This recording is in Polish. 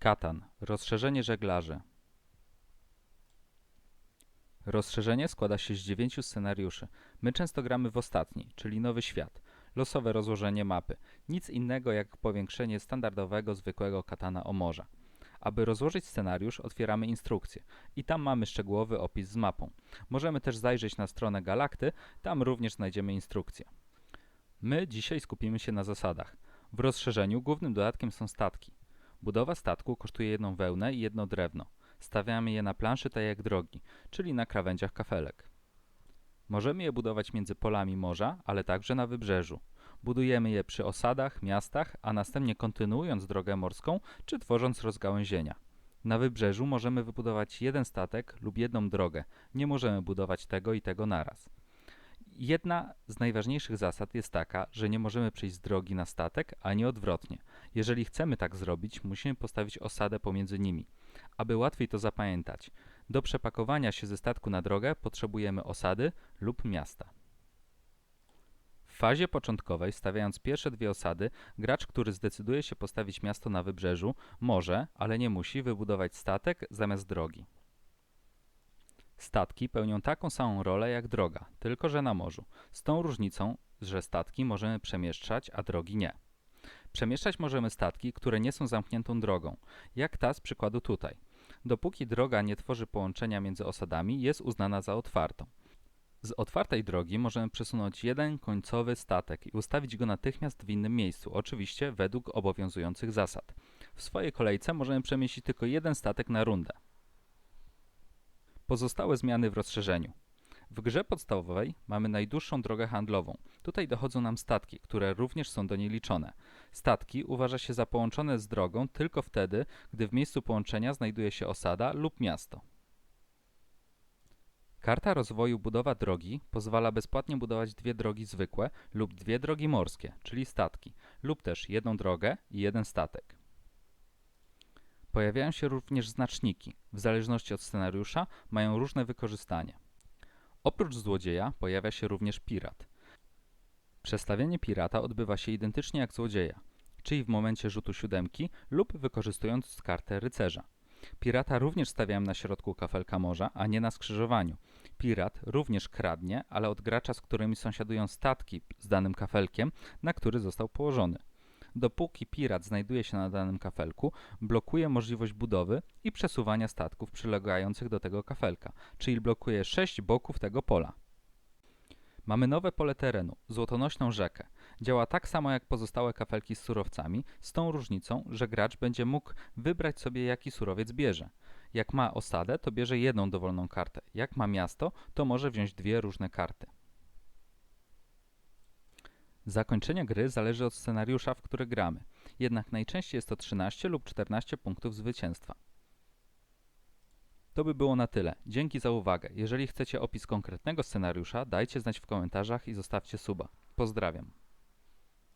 Katan. Rozszerzenie żeglarzy. Rozszerzenie składa się z dziewięciu scenariuszy. My często gramy w ostatni, czyli Nowy Świat. Losowe rozłożenie mapy. Nic innego jak powiększenie standardowego, zwykłego katana o morza. Aby rozłożyć scenariusz, otwieramy instrukcję i tam mamy szczegółowy opis z mapą. Możemy też zajrzeć na stronę Galakty, tam również znajdziemy instrukcję. My dzisiaj skupimy się na zasadach. W rozszerzeniu głównym dodatkiem są statki. Budowa statku kosztuje jedną wełnę i jedno drewno. Stawiamy je na planszy tak jak drogi, czyli na krawędziach kafelek. Możemy je budować między polami morza, ale także na wybrzeżu. Budujemy je przy osadach, miastach, a następnie kontynuując drogę morską czy tworząc rozgałęzienia. Na wybrzeżu możemy wybudować jeden statek lub jedną drogę. Nie możemy budować tego i tego naraz. Jedna z najważniejszych zasad jest taka, że nie możemy przejść z drogi na statek, ani odwrotnie. Jeżeli chcemy tak zrobić, musimy postawić osadę pomiędzy nimi. Aby łatwiej to zapamiętać, do przepakowania się ze statku na drogę potrzebujemy osady lub miasta. W fazie początkowej, stawiając pierwsze dwie osady, gracz, który zdecyduje się postawić miasto na wybrzeżu, może, ale nie musi, wybudować statek zamiast drogi. Statki pełnią taką samą rolę jak droga, tylko że na morzu, z tą różnicą, że statki możemy przemieszczać, a drogi nie. Przemieszczać możemy statki, które nie są zamkniętą drogą, jak ta z przykładu tutaj. Dopóki droga nie tworzy połączenia między osadami, jest uznana za otwartą. Z otwartej drogi możemy przesunąć jeden końcowy statek i ustawić go natychmiast w innym miejscu, oczywiście według obowiązujących zasad. W swojej kolejce możemy przemieścić tylko jeden statek na rundę. Pozostałe zmiany w rozszerzeniu. W grze podstawowej mamy najdłuższą drogę handlową. Tutaj dochodzą nam statki, które również są do niej liczone. Statki uważa się za połączone z drogą tylko wtedy, gdy w miejscu połączenia znajduje się osada lub miasto. Karta rozwoju budowa drogi pozwala bezpłatnie budować dwie drogi zwykłe lub dwie drogi morskie, czyli statki, lub też jedną drogę i jeden statek. Pojawiają się również znaczniki. W zależności od scenariusza mają różne wykorzystanie. Oprócz złodzieja pojawia się również pirat. Przestawienie pirata odbywa się identycznie jak złodzieja, czyli w momencie rzutu siódemki lub wykorzystując kartę rycerza. Pirata również stawiałem na środku kafelka morza, a nie na skrzyżowaniu. Pirat również kradnie, ale od gracza, z którymi sąsiadują statki z danym kafelkiem, na który został położony. Dopóki pirat znajduje się na danym kafelku, blokuje możliwość budowy i przesuwania statków przylegających do tego kafelka, czyli blokuje sześć boków tego pola. Mamy nowe pole terenu, złotonośną rzekę. Działa tak samo jak pozostałe kafelki z surowcami, z tą różnicą, że gracz będzie mógł wybrać sobie jaki surowiec bierze. Jak ma osadę, to bierze jedną dowolną kartę. Jak ma miasto, to może wziąć dwie różne karty. Zakończenie gry zależy od scenariusza, w który gramy. Jednak najczęściej jest to 13 lub 14 punktów zwycięstwa. To by było na tyle. Dzięki za uwagę. Jeżeli chcecie opis konkretnego scenariusza, dajcie znać w komentarzach i zostawcie suba. Pozdrawiam.